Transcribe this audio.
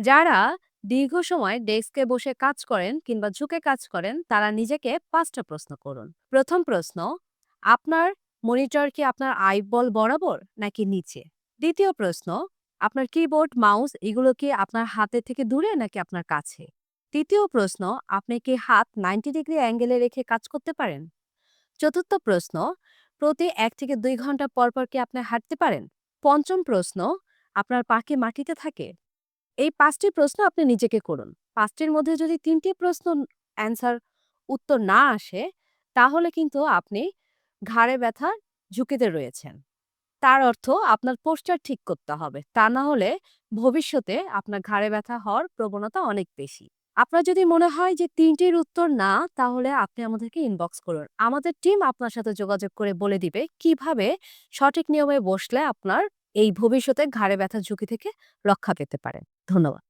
যারা দীর্ঘ সময় ডেস্কে বসে কাজ করেন কিংবা ঝুঁকে কাজ করেন, তারা নিজেকে পাঁচটা প্রশ্ন করুন। প্রথম প্রশ্ন, আপনার মনিটর কি আপনার আইবল বরাবর নাকি নিচে? দ্বিতীয় প্রশ্ন, আপনার কিবোর্ড, মাউস এগুলো কি আপনার হাতে থেকে দূরে নাকি আপনার কাছে? তৃতীয় প্রশ্ন, আপনি কি হাত নাইনটি ডিগ্রি অ্যাঙ্গেলে রেখে কাজ করতে পারেন? চতুর্থ প্রশ্ন, প্রতি এক থেকে দুই ঘণ্টা পর পর কি আপনি হাঁটতে পারেন? পঞ্চম প্রশ্ন, আপনার পা কি মাটিতে থাকে? এই পাঁচটি প্রশ্ন আপনি নিজেকে করুন। পাঁচটির মধ্যে যদি তিনটি প্রশ্ন অ্যান্সার উত্তর না আসে, তাহলে কিন্তু আপনি ঘাড়ে ব্যথার ঝুঁকিতে রয়েছেন। তার অর্থ আপনার পোস্টার ঠিক করতে হবে। তা না হলে ভবিষ্যতে আপনার ঘাড়ে ব্যথা হওয়ার প্রবণতা অনেক বেশি। আপনার যদি মনে হয় যে তিনটির উত্তর না, তাহলে আপনি আমাদেরকে ইনবক্স করুন। আমাদের টিম আপনার সাথে যোগাযোগ করে বলে দিবে কীভাবে সঠিক নিয়মে বসলে আপনার এই ভবিষ্যতে ঘাড়ে ব্যথার ঝুঁকি থেকে রক্ষা পেতে পারেন। ধন্যবাদ।